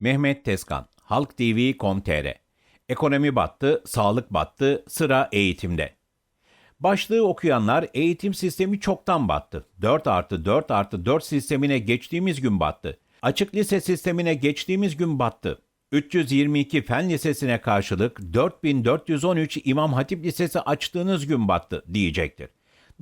Mehmet Tezkan, Halk TV.com.tr Ekonomi battı, sağlık battı, sıra eğitimde. Başlığı okuyanlar eğitim sistemi çoktan battı. 4 artı 4 artı 4 sistemine geçtiğimiz gün battı. Açık lise sistemine geçtiğimiz gün battı. 322 fen lisesine karşılık 4413 İmam Hatip Lisesi açtığınız gün battı diyecektir.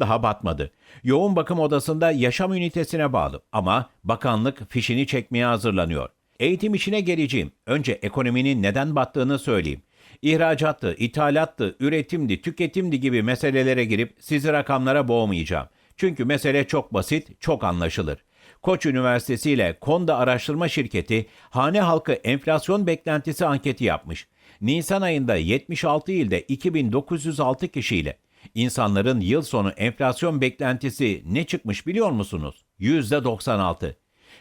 Daha batmadı. Yoğun bakım odasında yaşam ünitesine bağlı ama bakanlık fişini çekmeye hazırlanıyor. Eğitim işine geleceğim. Önce ekonominin neden battığını söyleyeyim. İhracattı, ithalattı, üretimdi, tüketimdi gibi meselelere girip sizi rakamlara boğmayacağım. Çünkü mesele çok basit, çok anlaşılır. Koç Üniversitesi ile Konda Araştırma Şirketi hane halkı enflasyon beklentisi anketi yapmış. Nisan ayında 76 ilde 2906 kişiyle insanların yıl sonu enflasyon beklentisi ne çıkmış biliyor musunuz? %96.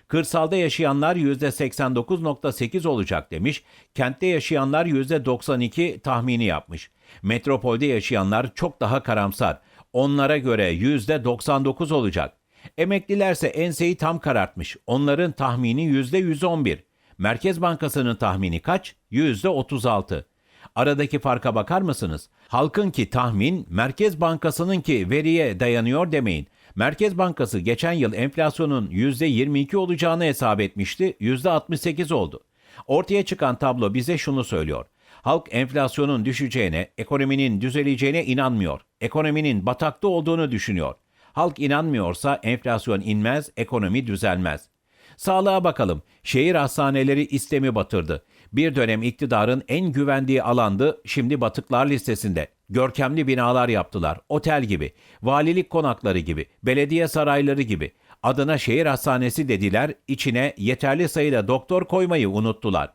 Kırsalda yaşayanlar %89.8 olacak demiş, kentte yaşayanlar %92 tahmini yapmış. Metropolde yaşayanlar çok daha karamsar. Onlara göre %99 olacak. Emeklilerse enseyi tam karartmış. Onların tahmini %111. Merkez Bankası'nın tahmini kaç? %36. Aradaki farka bakar mısınız? Halkınki tahmin, Merkez Bankası'nınki veriye dayanıyor demeyin. Merkez Bankası geçen yıl enflasyonun %22 olacağını hesap etmişti, %68 oldu. Ortaya çıkan tablo bize şunu söylüyor. Halk enflasyonun düşeceğine, ekonominin düzeleceğine inanmıyor. Ekonominin batakta olduğunu düşünüyor. Halk inanmıyorsa enflasyon inmez, ekonomi düzelmez. Sağlığa bakalım. Şehir hastaneleri istemi batırdı. Bir dönem iktidarın en güvendiği alandı, şimdi batıklar listesinde. Görkemli binalar yaptılar, otel gibi, valilik konakları gibi, belediye sarayları gibi. Adına şehir hastanesi dediler, içine yeterli sayıda doktor koymayı unuttular.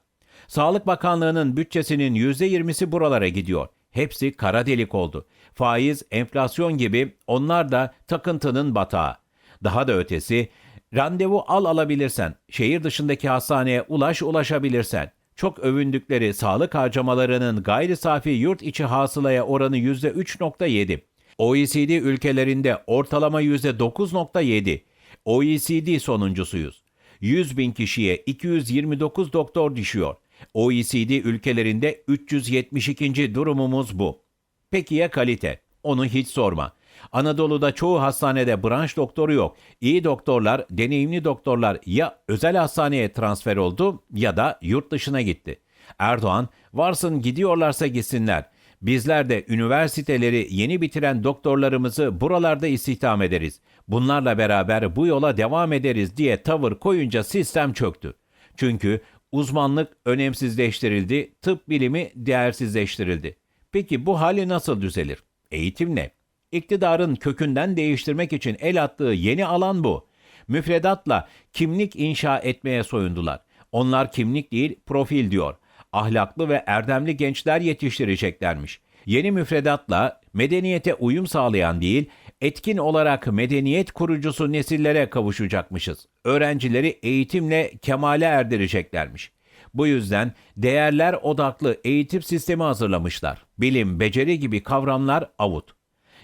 Sağlık Bakanlığı'nın bütçesinin %20'si buralara gidiyor. Hepsi kara delik oldu. Faiz, enflasyon gibi onlar da takıntının batağı. Daha da ötesi, randevu al alabilirsen, şehir dışındaki hastaneye ulaş ulaşabilirsen, çok övündükleri sağlık harcamalarının gayri safi yurt içi hasılaya oranı %3.7. OECD ülkelerinde ortalama %9.7. OECD sonuncusuyuz. 100 bin kişiye 229 doktor düşüyor. OECD ülkelerinde 372. durumumuz bu. Peki ya kalite? Onu hiç sorma. Anadolu'da çoğu hastanede branş doktoru yok. İyi doktorlar, deneyimli doktorlar ya özel hastaneye transfer oldu ya da yurt dışına gitti. Erdoğan, varsın gidiyorlarsa gitsinler. Bizler de üniversiteleri yeni bitiren doktorlarımızı buralarda istihdam ederiz. Bunlarla beraber bu yola devam ederiz diye tavır koyunca sistem çöktü. Çünkü uzmanlık önemsizleştirildi, tıp bilimi değersizleştirildi. Peki bu hali nasıl düzelir? Eğitimle. İktidarın kökünden değiştirmek için el attığı yeni alan bu. Müfredatla kimlik inşa etmeye soyundular. Onlar kimlik değil, profil diyor. Ahlaklı ve erdemli gençler yetiştireceklermiş. Yeni müfredatla medeniyete uyum sağlayan değil, etkin olarak medeniyet kurucusu nesillere kavuşacakmışız. Öğrencileri eğitimle kemale erdireceklermiş. Bu yüzden değerler odaklı eğitim sistemi hazırlamışlar. Bilim, beceri gibi kavramlar avut.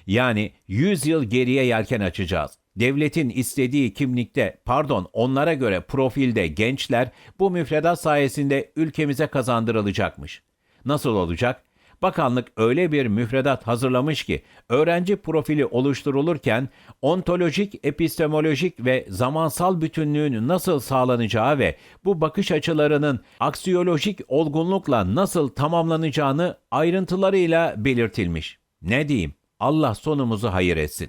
Yani 100 yıl geriye yelken açacağız. Devletin istediği kimlikte, pardon onlara göre profilde gençler bu müfredat sayesinde ülkemize kazandırılacakmış. Nasıl olacak? Bakanlık öyle bir müfredat hazırlamış ki öğrenci profili oluşturulurken ontolojik, epistemolojik ve zamansal bütünlüğün nasıl sağlanacağı ve bu bakış açılarının aksiyolojik olgunlukla nasıl tamamlanacağını ayrıntılarıyla belirtilmiş. Ne diyeyim? Allah sonumuzu hayır etsin.